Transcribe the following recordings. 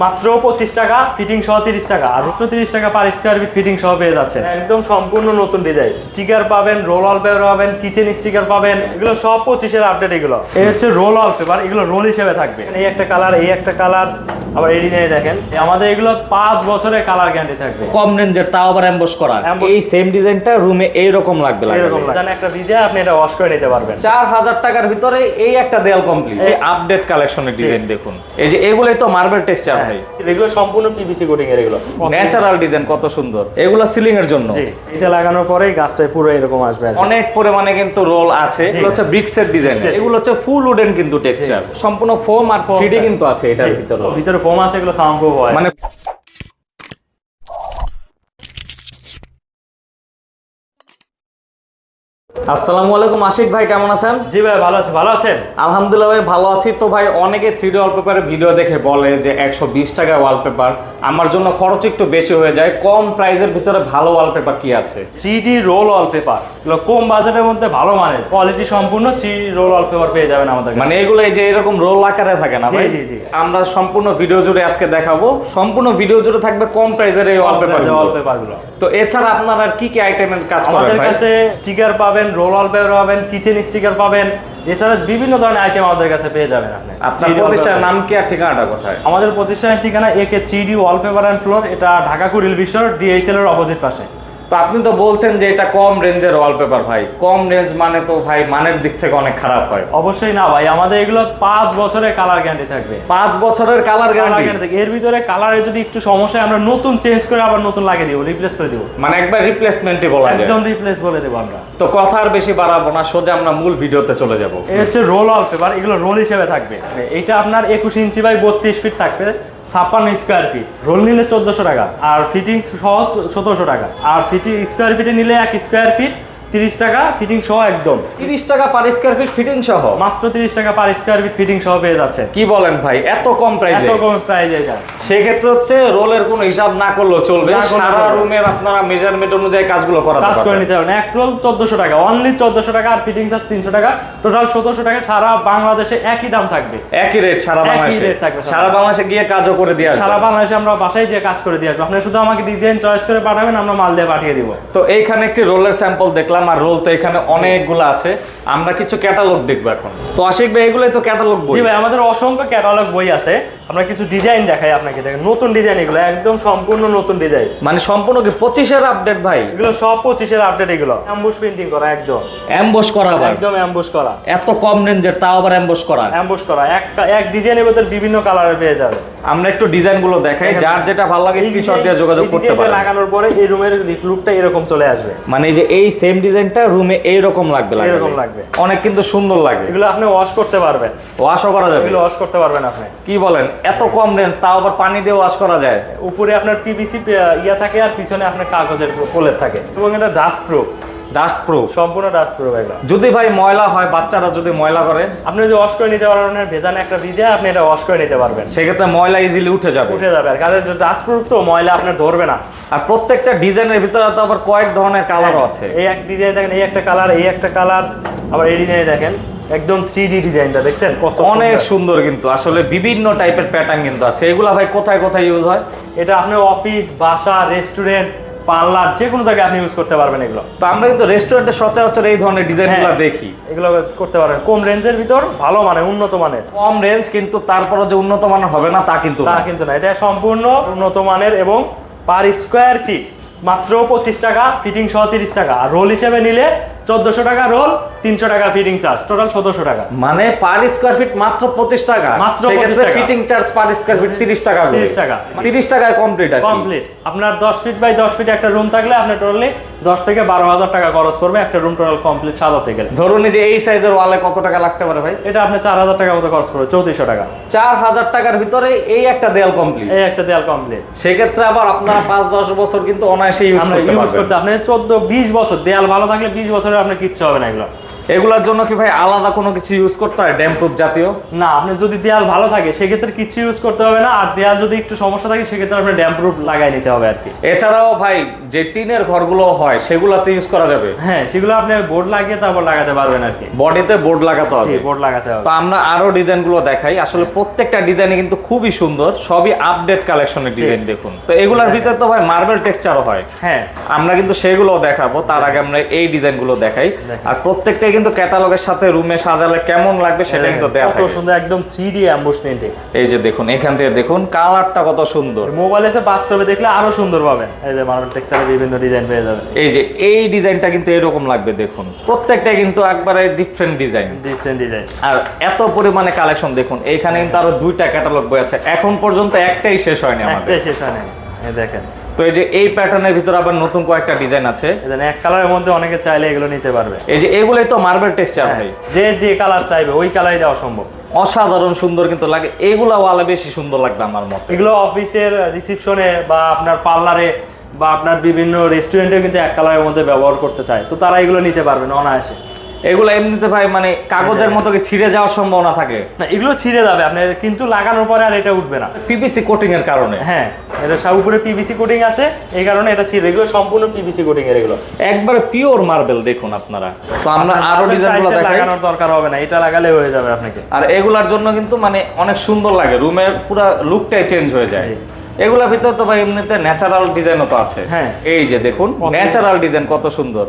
মাত্র পঁচিশ টাকা ফিটিং সহ তিরিশ টাকা। আর মাত্র তিরিশ টাকা পার স্কোয়ার ফিট ফিটিং সহ পেয়ে যাচ্ছে একদম সম্পূর্ণ নতুন ডিজাইন স্টিকার পাবেন রোল অল পেপার পাবেন কিচেন স্টিকার পাবেন এগুলো সব পঁচিশের আপডেট এগুলো। এই হচ্ছে রোল অল পেপার এগুলো রোল হিসেবে থাকবে। এই একটা কালার এই একটা কালার আবার এই ডিজাইনে দেখেন আমাদের এগুলো পাঁচ বছরের কালার গ্যারান্টি থাকবে। কম রেঞ্জের তাও আবার এমবস করা এই সেম ডিজাইনটা রুমে এইরকম লাগবে এরকম একটা ভিজে আপনি এটা ওয়াশ করে নিতে পারবেন। চার হাজার টাকার ভিতরে এই একটা দেয়াল কমপ্লিট এই আপডেট কালেকশনের ডিজাইন দেখুন। এই যে এগুলোই তো মার্বেল টেক্সচার ভাই। এগুলো সম্পূর্ণ পিভিসি কোটিং এর এগুলো। ন্যাচারাল ডিজাইন কত সুন্দর। এগুলো সিলিং এর জন্য। এটা লাগানোর পরেই গাছটা পুরো এরকম আসবে অনেক পরিমাণে কিন্তু রোল আছে। এগুলো হচ্ছে ব্রিক্স এর ডিজাইন এগুলো হচ্ছে ফুল উডেন কিন্তু টেক্সচার সম্পূর্ণ ফোম আর থ্রিডি কিন্তু আছে এটার ভিতরে। ভিতরে ফোম আছে এগুলো সাউন্ড প্রুফ হয় মানে আসসালামু আলাইকুম আশিক ভাই কেমন আছেন? জি ভাই ভালো আছে। ভালো আছেন? আলহামদুলিল্লাহ ভাই ভালো আছি। তো ভাই অনেকে ওয়ালপেপারের ভিডিও দেখে বলে যে একশো বিশ টাকা ওয়ালপেপার আমার জন্য খরচ একটু বেশি হয়ে যায়। কম প্রাইসের ভিতরে ভালো ওয়ালপেপার কি আছে? Three D roll all paper এগুলো কম বাজেটের মধ্যে ভালো মানের। কোয়ালিটি সম্পূর্ণ থ্রি রোল অল পেপার পেয়ে যাবেন আমাদের মানে এগুলো এই যে এরকম রোল আকারে থাকে না ভাই? জি, জি। আমরা সম্পূর্ণ ভিডিও জুড়ে আজকে দেখাবো। সম্পূর্ণ ভিডিও জুড়ে থাকবে কম প্রাইসের এই ওয়ালপেপার ওয়াল পেপারগুলো। তো এছাড়া আপনার আর কি কি আইটেমের কাজ করেন আমাদের কাছে স্টিকার পাবেন রোল অল পেপার পাবেন কিচেন স্টিকার পাবেন এছাড়া বিভিন্ন ধরনের আইটেম আমাদের কাছে পেয়ে যাবেন আপনি। আপনার প্রতিষ্ঠানের নাম কি আর ঠিকানাটা কোথায়? আমাদের প্রতিষ্ঠানের ঠিকানা A K three D wallpaper and floor এটা ঢাকা কুড়িল বিশ্বর ডিএইচএল এর অপোজিট পাশে। তো আপনি তো বলছেন যে এটা কম রেঞ্জের ওয়ালপেপার ভাই। কম রেঞ্জ মানে তো ভাই মানের দিক থেকে অনেক খারাপ হয়। অবশ্যই না ভাই আমাদের এগুলো পাঁচ বছরের কালার গ্যারান্টি থাকবে। পাঁচ বছরের কালার গ্যারান্টি। এর ভিতরে কালারে যদি একটু সমস্যা আমরা নতুন চেঞ্জ করে আবার নতুন লাগিয়ে দিব রিপ্লেস করে দিব। মানে একবার রিপ্লেসমেন্টই বলা যায়। একদম রিপ্লেস বলে দেবো আমরা। তো কথা আর বেশি বাড়াবো না সোজা আমরা মূল ভিডিওতে চলে যাব। এই হচ্ছে রোল অল পেপার এগুলো রোল হিসেবে থাকবে। এটা আপনার একুশ ইঞ্চি বাই বত্রিশ ফিট থাকবে। ছাপ্পান্ন স্কোয়ার ফিট রোল নিলে চোদ্দোশো টাকা, আর ফিটিংস সহজ সতেরোশো টাকা। আর ফিটিং স্কোয়ার ফিটে নিলে এক স্কোয়ার ফিট তিরিশ টাকা ফিটিং সহ একদম। তিরিশ টাকা পার স্কোয়ার ফিট ফিটিং সহ? মাত্র তিরিশ টাকা পার স্কোয়ার ফিট ফিটিং সহ পেয়ে যাচ্ছে কি বলেন ভাই এত কম প্রাইসে এত কম প্রাইস এটা। সেক্ষেত্রে হচ্ছে রোলের কোনো হিসাব না করলেও চলবে। সারা রুমের আপনারা মেজারমেন্ট অনুযায়ী কাজগুলো কাজ করে নিতে পারবেন। এক রোল চোদ্দশো টাকা অনলি চোদ্দশো টাকা আর ফিটিং চার্জ তিনশো টাকা। টোটাল সতেরোশো টাকা সারা বাংলাদেশে একই দাম থাকবে। একই রেট সারা বাংলাদেশে। থাকবে সারা সারা বাংলাদেশে। গিয়ে কাজও করে দিয়ে সারা আসবেন বাংলাদেশে আমরা বাসায় যে কাজ করে দিয়ে আসব। আপনি শুধু আমাকে ডিজাইন চয়েস করে পাঠাবেন আমরা মাল দিয়ে পাঠিয়ে দিব। তো এইখানে একটি রোলের স্যাম্পল দেখলাম। আর রোল তো এখানে অনেকগুলো আছে। আমরা কিছু ক্যাটালগ দেখব এখন। তো আশিক ভাই এগুলোই তো ক্যাটালগ বই। জি ভাই আমাদের অসংখ্য ক্যাটালগ বই আছে। আমরা কিছু ডিজাইন দেখাই আপনাকে। দেখেন নতুন ডিজাইন এগুলো একদম সম্পূর্ণ নতুন ডিজাইন মানে সম্পূর্ণ কি পঁচিশের আপডেট ভাই? এগুলো সব পঁচিশের আপডেট এগুলো। অ্যাম্বুশ প্রিন্টিং করা একদম। অ্যাম্বস করা আবার? একদম অ্যাম্বুশ করা। এত কম রেঞ্জের তাও আবার অ্যাম্বস করা? অ্যাম্বুশ করা। এক এক ডিজাইনের ভিতরে বিভিন্ন কালারে পেয়ে যাবে। আমরা একটু ডিজাইনগুলো দেখাই যার যেটা ভালো লাগে স্ক্রিনশট দিয়ে যোগাযোগ করতে পারেন। লাগানোর পরে এই রুমের লুকটা এরকম চলে আসবে। মানে এই যে এই সেম ডিজাইনটা রুমে এইরকম লাগবে লাগবে। এরকম লাগবে। অনেক কিন্তু সুন্দর লাগে। এগুলো আপনি ওয়াশ করতে পারবেন। ওয়াশও করা যাবে। এগুলো ওয়াশ করতে পারবেন আপনি। কি বলেন? এত কম রেঞ্জ তাও আবার পানি দিয়ে ওয়াশ করা যায়? উপরে আপনার পিভিসি ইয়া থাকে আর পিছনে আপনার কাগজের প্রলেপ থাকে। এবং এটা ডাস্ট প্রুফ ডাস্ট প্রুফ সম্পূর্ণ ডাস্ট প্রুফ এগুলো যদি ভাই ময়লা হয় বাচ্চারা যদি ময়লা করে আপনি যদি ওয়াশ করে নিতে পারবেন আপনার ভেজানে একটা ভিজে আপনি এটা ওয়াশ করে নিতে পারবেন। সেক্ষেত্রে ময়লা ইজিলি উঠে যাবে। উঠে যাবে আর কারণ ডাস্ট প্রুফ তো ময়লা আপনার ধরবে না। আর প্রত্যেকটা ডিজাইনের ভিতরে তো আবার কয়েক ধরনের কালারও আছে। এই এক ডিজাইন দেখেন এই একটা কালার এই একটা কালার আবার এই ডিজাইনে দেখেন একদম থ্রি ডি ডিজাইনটা দেখছেন? কত অনেক সুন্দর। সুন্দর কিন্তু আসলে বিভিন্ন টাইপের প্যাটার্ন কিন্তু আছে। এগুলা ভাই কোথায় কোথায় ইউজ হয়? এটা আপনি অফিস বাসা রেস্টুরেন্ট পার্লার যে কোনো জায়গায় আপনি ইউজ করতে পারবেন এগুলো। তো আমরা কিন্তু রেস্টুরেন্টে সচরাচর এই ধরনের ডিজাইনগুলো হ্যাঁ। দেখি। এগুলো করতে পারেন। কোন রেঞ্জের ভিতর? ভালো মানে উন্নত মানের। কম রেঞ্জ কিন্তু তারপরে যে উন্নত মানের হবে না তা কিন্তু তা না। কিন্তু না। এটা সম্পূর্ণ উন্নত মানের এবং পার স্কোয়ার ফিট মাত্র পঁচিশ টাকা ফিটিং সহ তিরিশ টাকা। আর রোল হিসেবে নিলে চোদ্দশো টাকা রোল তিনশো টাকা ফিটিং চার্জ টোটাল সতেরোশো টাকা। মানে পার স্কোয়ার ফিট মাত্র পঁচিশ টাকা। মাত্র সেক্ষেত্রে 25 টাকা। Fitting charge per square feet তিরিশ টাকা 30 টাকা। তিরিশ টাকায় কমপ্লিট কমপ্লিট আপনার দশ ফিট বাই দশ ফিট একটা রুম থাকলে আপনার টোটালি দশ থেকে বারো হাজার টাকা খরচ করবে একটা রুম টোটাল কমপ্লিট সাজাতে গেলে। ধরুন যে এই সাইজের ওয়ালে কত টাকা লাগতে পারে ভাই? এটা আপনি চার হাজার টাকার মতো খরচ করবে চৌত্রিশশো টাকা। চার হাজার টাকার ভিতরে এই একটা দেয়াল কমপ্লিট এই একটা দেয়াল কমপ্লিট সেক্ষেত্রে আবার আপনারা পাঁচ দশ বছর কিন্তু অনায়াসে ইউজ করতে আপনি চোদ্দ বিশ বছর দেয়াল ভালো থাকলে বিশ বছরে আপনার কিচ্ছু হবে না এগুলো। এগুলোর জন্য কি ভাই আলাদা কোনো কিছু ইউজ করতে হয়? ড্যাম প্রুফ জাতীয়? না আপনি যদি দেয়াল ভালো থাকে সেক্ষেত্রে কিছু ইউজ করতে হবে না। আর দেয়াল যদি একটু সমস্যা থাকে সেক্ষেত্রে আপনি ড্যাম প্রুফ লাগাই নিতে হবে আর কি। এছাড়াও ভাই যে টিনের ঘরগুলো হয় সেগুলোতে ইউজ করা যাবে? হ্যাঁ সেগুলো আপনি বোর্ড লাগিয়ে তারপর লাগাতে পারবেন আর কি। বডিতে বোর্ড লাগাতে হবে। বোর্ড লাগাতে হবে। তো আমরা আরও ডিজাইনগুলো দেখাই। আসলে প্রত্যেকটা ডিজাইনে কিন্তু খুবই সুন্দর। সবই আপডেট কালেকশনের ডিজাইন দেখুন। তো এগুলোর ভিতরে তো ভাই মার্বেল টেক্সচারও হয়। হ্যাঁ। আমরা কিন্তু সেগুলো দেখাবো। তার আগে আমরা এই ডিজাইনগুলো দেখাই। আর প্রত্যেকটাই কিন্তু ক্যাটালগের সাথে রুমে সাজালে কেমন লাগবে সেটা কিন্তু দেওয়া কত সুন্দর একদম থ্রি ডি অ্যাম্বুশ পেন্টিং এই যে দেখুন এখান থেকে দেখুন কালারটা কত সুন্দর। মোবাইলে এসে বাস্তবে দেখলে আরও সুন্দর পাবেন। এই যে মার্বেল টেক্সচারের বিভিন্ন ডিজাইন পেয়ে যাবেন। এই যে এই ডিজাইনটা কিন্তু এরকম লাগবে দেখুন। প্রত্যেকটা কিন্তু একবারে ডিফারেন্ট ডিজাইন ডিফারেন্ট ডিজাইন আর এত পরিমাণে কালেকশন দেখুন এইখানে কিন্তু আরও দুইটা ক্যাটালগ বই আছে। এখন পর্যন্ত একটাই শেষ হয়নি আমাদের। একটাই শেষ হয়নি। এই দেখেন। তো এই যে এই প্যাটার্নের ভিতরে আবার নতুন কয়েকটা ডিজাইন আছে। এক কালারের মধ্যে অনেকে চাইলে এগুলো নিতে পারবে। এই যে এগুলোই তো মার্বেল টেক্সচার ভাই। যে যে কালার চাইবে ওই কালারই দেওয়া সম্ভব। অসাধারণ সুন্দর কিন্তু লাগে। এগুলা ওয়ালে বেশি সুন্দর লাগবে আমার মতে। এগুলো অফিসের রিসিপশনে বা আপনার পার্লারে বা আপনার বিভিন্ন রেস্টুরেন্টে কিন্তু এক কালারের মধ্যে ব্যবহার করতে চায়। তো তারা এগুলো নিতে পারবেন অনায়াসে। এগুলো এমনিতে ভাই মানে কাগজের মতো কি ছিঁড়ে যাওয়ার সম্ভাবনা থাকে? না এগুলো ছিঁড়ে যাবে আপনার কিন্তু লাগানোর পরে আর এটা উঠবে না। পিপিসি কোটিং এর কারণে? হ্যাঁ এটা সব উপরে পিভিসি কোটিং আছে এই কারণে এটা ছিঁড়ে এগুলো সম্পূর্ণ পিভিসি কোটিং এর এগুলো। একবারে পিওর মার্বেল দেখুন আপনারা। তো আমরা আরও ডিজাইনগুলো দেখাই। লাগানোর দরকার হবে না এটা লাগালে হয়ে যাবে আপনাকে। আর এগুলার জন্য কিন্তু মানে অনেক সুন্দর লাগে রুমের পুরো লুকটাই চেঞ্জ হয়ে যায়। এগুলা ভিতরে তো ভাই এমনিতে ন্যাচারাল ডিজাইনও তো আছে। হ্যাঁ। এই যে দেখুন ন্যাচারাল ডিজাইন কত সুন্দর।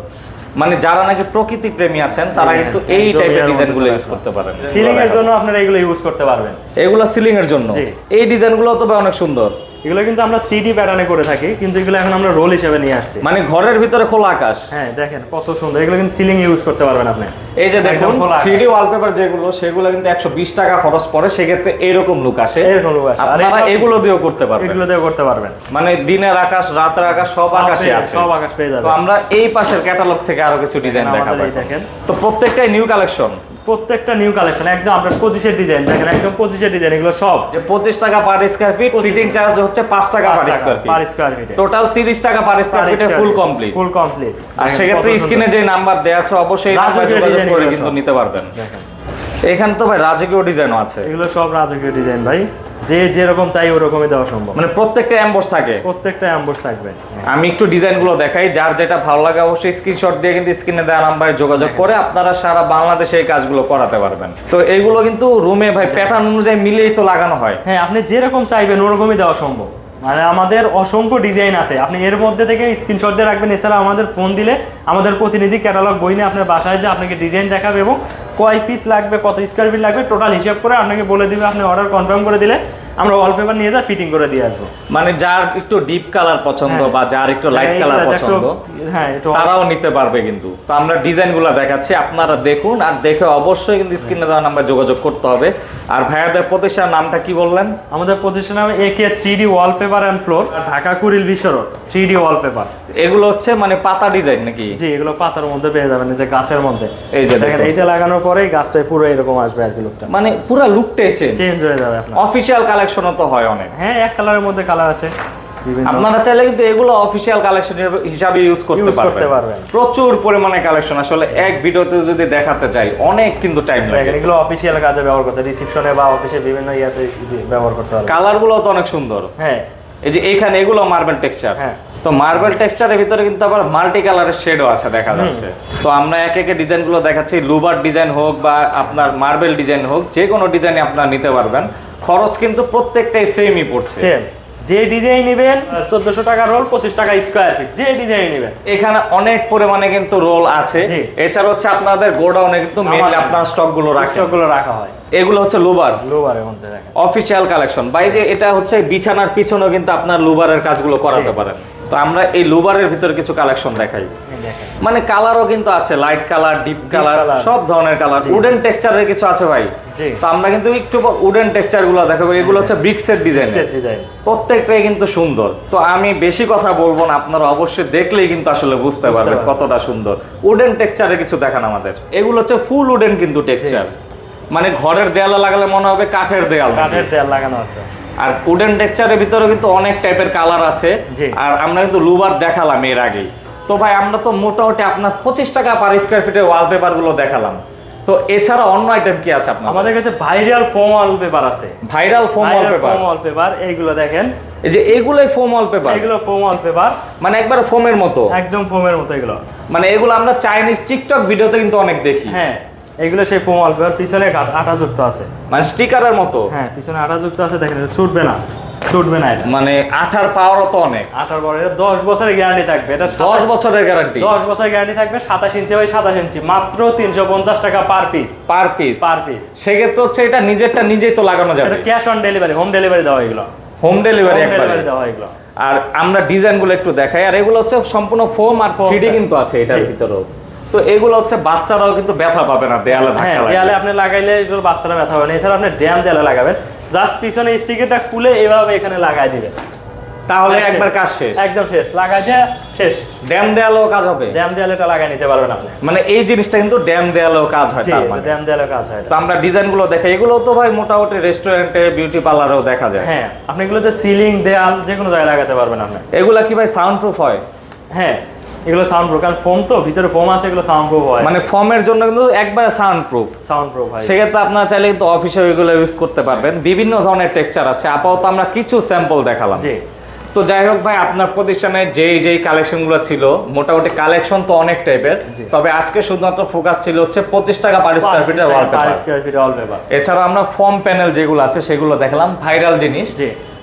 মানে যারা নাকি প্রকৃতি প্রেমী আছেন তারা হ্যাঁ, কিন্তু এই একদম টাইপের ডিজাইনগুলো ইউজ করতে পারেন। সিলিং এর জন্য আপনারা এগুলো ইউজ করতে পারবেন। এগুলো সিলিং এর জন্য। এই ডিজাইনগুলো তো অনেক সুন্দর। এগুলো কিন্তু আমরা থ্রি ডি প্যাটার্নে করে থাকি কিন্তু এগুলো এখন আমরা রোল হিসেবে নিয়ে আসছি। মানে ঘরের ভিতরে খোলা আকাশ। হ্যাঁ দেখেন কত সুন্দর। এগুলো কিন্তু সিলিং ইউজ করতে পারবেন আপনি। এই যে দেখুন। থ্রি ডি ওয়ালপেপার যেগুলো সেগুলো কিন্তু একশো বিশ টাকা খরচ পড়ে সেক্ষেত্রে এরকম লুক আসে। এরকম look আসে। আপনারা এগুলো দিয়েও করতে পারবেন। এগুলো দিয়েও করতে পারবেন। মানে দিনের আকাশ রাতের আকাশ সব আকাশে আছে। সব আকাশ পেয়ে যাবে। তো আমরা এই পাশের ক্যাটালগ থেকে আরও কিছু ডিজাইন দেখাবো দেখেন। তো প্রত্যেকটাই নিউ কালেকশন প্রত্যেকটা নিউ কালেকশন একদম আপনার পঁচিশের ডিজাইন দেখেন একদম পঁচিশের ডিজাইন এগুলো সব। যে পঁচিশ টাকা per square feet fitting charge হচ্ছে পাঁচ টাকা per square per square feet total তিরিশ টাকা পার স্কোয়ার ফিটে ফুল কমপ্লিট ফুল কমপ্লিট আর সেক্ষেত্রে স্ক্রিনে যে নাম্বার দেওয়া আছে অবশ্যই যোগাযোগ করে কিন্তু নিতে পারবেন। এখানে তো ভাই রাজকীয় ডিজাইনও আছে। এগুলো সব রাজকীয় ডিজাইন ভাই। যে যেরকম চাই ওরকমই দেওয়া সম্ভব। মানে প্রত্যেকটা অ্যাম্বস থাকে? প্রত্যেকটা অ্যাম্বুশ থাকবে। আমি একটু ডিজাইনগুলো দেখাই যার যেটা ভালো লাগে অবশ্যই স্ক্রিনশট দিয়ে কিন্তু স্ক্রিনে দেওয়া নাম্বারে যোগাযোগ করে আপনারা সারা বাংলাদেশে এই কাজগুলো করাতে পারবেন। তো এইগুলো কিন্তু রুমে ভাই প্যাটার্ন অনুযায়ী মিলেই তো লাগানো হয়। হ্যাঁ আপনি যেরকম চাইবেন ওরকমই দেওয়া সম্ভব। মানে আমাদের অসংখ্য ডিজাইন আছে। আপনি এর মধ্যে থেকে স্ক্রিনশট দিয়ে রাখবেন এছাড়া আমাদের ফোন দিলে আমাদের প্রতিনিধি ক্যাটালগ বই নিয়ে আপনার বাসায় যে আপনাকে ডিজাইন দেখাবে এবং কয় পিস লাগবে, কত স্কোয়ার ফিট লাগবে টোটাল হিসাব করে আপনাকে বলে দিবে, আপনি অর্ডার কনফার্ম করে দিলে। আমরা ওয়ালপেপার নিয়ে যা ফিটিং করে দিয়ে আসব। মানে যার একটু ডিপ কালার পছন্দ হ্যাঁ। বা যার একটু লাইট কালার পছন্দ হ্যাঁ তারাও নিতে পারবে কিন্তু। তো আমরা ডিজাইনগুলো দেখাচ্ছি আপনারা দেখুন আর দেখে অবশ্যই কিন্তু স্ক্রিনে দেওয়া নাম্বার যোগাযোগ করতে হবে। আর ভাইয়াদের প্রতিষ্ঠান নামটা কি বললেন? আমাদের প্রতিষ্ঠান নামে A K three D wallpaper and floor Dhaka Kuril Bishwa road three D wallpaper এগুলো হচ্ছে মানে পাতা ডিজাইন নাকি? জি এগুলো পাতার মধ্যে পেয়ে যাবেন যে গাছের মধ্যে। এই যে দেখেন এইটা লাগানোর পরেই গাছটায় পুরো এরকম আসবে আর কি লুকটা মানে পুরো লুকটাই চেঞ্জ চেঞ্জ হয়ে যাবে অফিসিয়াল কালেকশনও তো হয় অনেক। হ্যাঁ এক কালারের মধ্যে কালার আছে। আপনারা চাইলে কিন্তু এগুলো অফিসিয়াল কালেকশন হিসাবে ইউজ করতে পারবেন। পারবেন। প্রচুর পরিমাণে কালেকশন আসলে এক ভিডিওতে যদি দেখাতে চাই অনেক কিন্তু টাইম লাগে। এগুলো অফিসিয়াল কাজে ব্যবহার করতে রিসিপশনে বা অফিসে বিভিন্ন ইয়াতে ব্যবহার করতে হবে কালারগুলো তো অনেক সুন্দর। হ্যাঁ। এই যে এইখানে এগুলো মার্বেল টেক্সচার হ্যাঁ। তো মার্বেল টেক্সচারের ভিতরে কিন্তু আবার মাল্টি কালারের শেডও আছে দেখা যাচ্ছে। তো আমরা এক একে ডিজাইনগুলো দেখাচ্ছি। লুবার ডিজাইন হোক বা আপনার মার্বেল ডিজাইন হোক যে কোনো ডিজাইনে আপনারা নিতে পারবেন। খরচ কিন্তু প্রত্যেকটাই সেমই পড়ছে। সেম যে ডিজাইন নেবেন চোদ্দশো টাকা রোল পঁচিশ টাকা স্কোয়ার ফিট যে ডিজাইন নেবেন। এখানে অনেক পরিমাণে কিন্তু রোল আছে। এছাড়া হচ্ছে আপনাদের গোডাউনে কিন্তু মেনলি আপনার স্টকগুলো রাখেন। স্টকগুলো রাখা হয়। এগুলো হচ্ছে লুবার। লোবারের মধ্যে অফিসিয়াল কালেকশন বাই যে এটা হচ্ছে বিছানার পিছনেও কিন্তু আপনার লুবারের কাজগুলো করাতে পারেন। তো আমরা এই লুবারের ভিতরে কিছু কালেকশন দেখাই। মানে কালারও কিন্তু আছে লাইট কালার ডিপ কালার সব ধরনের কালার উডেন টেক্সচারের কিছু আছে ভাই। তো আমরা কিন্তু একটু উডেন টেক্সচারগুলো দেখাবো। এগুলো হচ্ছে ব্রিক্সের ডিজাইন ডিজাইন প্রত্যেকটাই কিন্তু সুন্দর। তো আমি বেশি কথা বলব না আপনারা অবশ্যই দেখলেই কিন্তু আসলে বুঝতে পারবেন। কতটা সুন্দর। উডেন টেক্সচারে কিছু দেখান আমাদের। এগুলো হচ্ছে ফুল উডেন কিন্তু টেক্সচার মানে ঘরের দেয়ালে লাগালে মনে হবে কাঠের দেয়াল। কাঠের দেয়াল লাগানো আছে। আর উডেন টেক্সচারের ভিতরে কিন্তু অনেক টাইপের কালার আছে। আর আমরা কিন্তু লুবার দেখালাম এর আগেই। তো ভাই আমরা তো মোটামুটি আপনার পঁচিশ টাকা পার স্কোয়ার ফিটের ওয়ালপেপারগুলো দেখালাম। তো এছাড়া অন্য আইটেম কি আছে আপনার আমাদের কাছে ভাইরাল ফোম ওয়ালপেপার আছে। Viral foam wallpaper foam wallpaper এইগুলো দেখেন। এই যে এগুলোই ফোম ওয়ালপেপার এগুলো ফোম ওয়ালপেপার মানে একবার ফোমের মতো? একদম ফোমের মতো এগুলো। মানে এগুলো আমরা চাইনিজ টিকটক ভিডিওতে কিন্তু অনেক দেখি। হ্যাঁ। এগুলো সেই ফোম ওয়ালপেপার পিছনে আট- যুক্ত আছে। মানে স্টিকারের মতো? হ্যাঁ পিছনে আঠা যুক্ত আছে দেখেন ছুটবে না ছুটবে না মানে আঠার পাওয়ারও তো অনেক। আঠার পরে এটা দশ বছরের গ্যারান্টি থাকবে এটা দশ বছরের গ্যারান্টি দশ বছরের গ্যারান্টি থাকবে সাতাশ ইঞ্চি বাই সাতাশ ইঞ্চি মাত্র তিনশো পঞ্চাশ টাকা per piece per piece per piece সেক্ষেত্রে হচ্ছে এটা নিজেরটা নিজেই তো লাগানো যাবে। এটা cash on delivery home delivery দেওয়া এগুলো। হোম ডেলিভারি ডেলিভারি দেওয়া এগুলো। আর আমরা ডিজাইনগুলো একটু দেখাই আর এগুলো হচ্ছে সম্পূর্ণ ফোম আর থ্রিডি। কিন্তু আছে এটার। ভিতরেও। তো এগুলো হচ্ছে বাচ্চারাও কিন্তু ব্যথা পাবে না দেয়ালে হ্যাঁ দেয়ালে আপনি লাগাইলে এগুলো বাচ্চারা ব্যথা হবে না। এছাড়া আপনি ড্যাম দেয়ালে লাগাবেন। জাস্ট পিছনে স্টিকারটা খুলে এভাবে এখানে লাগাই দিবেন। তাহলে একবার কাজ শেষ। একদম শেষ। লাগাই দিয়ে শেষ। ড্যাম দেয়ালেও কাজ হবে? ড্যাম দেয়ালেটা লাগাই নিতে পারবেন আপনি। মানে এই জিনিসটা কিন্তু ড্যাম দেয়ালেও কাজ হয় তার মানে। ড্যাম দেয়ালে কাজ হয়। তো আমরা ডিজাইনগুলো দেখাই। এগুলো তো ভাই মোটামুটি রেস্টুরেন্টে বিউটি পার্লারেও দেখা যায়। হ্যাঁ আপনি এগুলোতে সিলিং দেয়াল যে কোনো জায়গায় লাগাতে পারবেন আপনি। এগুলা কি ভাই সাউন্ড প্রুফ হয়? হ্যাঁ এগুলো সাউন্ড প্রুফ কারণ ফোম তো ভিতরে ফোম আছে এগুলো সাউন্ড প্রুফ হয়। মানে ফর্মের জন্য কিন্তু একবারে সাউন্ড প্রুফ সাউন্ড প্রুফ হয়। সেক্ষেত্রে আপনারা চাইলে কিন্তু অফিসে এগুলো ইউজ করতে পারবেন। বিভিন্ন ধরনের টেক্সচার আছে। আপাতত আমরা কিছু স্যাম্পল দেখালাম। জি। তো যাই হোক ভাই আপনার প্রতিষ্ঠানে যেই যেই কালেকশনগুলো ছিল মোটামুটি কালেকশন তো অনেক টাইপের তবে আজকে শুধুমাত্র ফোকাস ছিল হচ্ছে পঁচিশ টাকা পার স্কোয়ার ফিটের ওয়ালপেপার এছাড়া আমরা ফর্ম প্যানেল যেগুলো আছে সেগুলো দেখলাম। ভাইরাল জিনিস।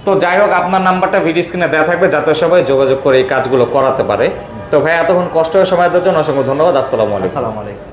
তো যাই হোক আপনার নাম্বারটা ভিডিও স্ক্রিনে দেওয়া থাকবে যাতে সবাই যোগাযোগ করে এই কাজগুলো করাতে পারে। তো ভাই এতক্ষণ কষ্ট সময় দেওয়ার জন্য অসংখ্য ধন্যবাদ। আসসালামু আলাইকুম। আসসালামু আলাইকুম।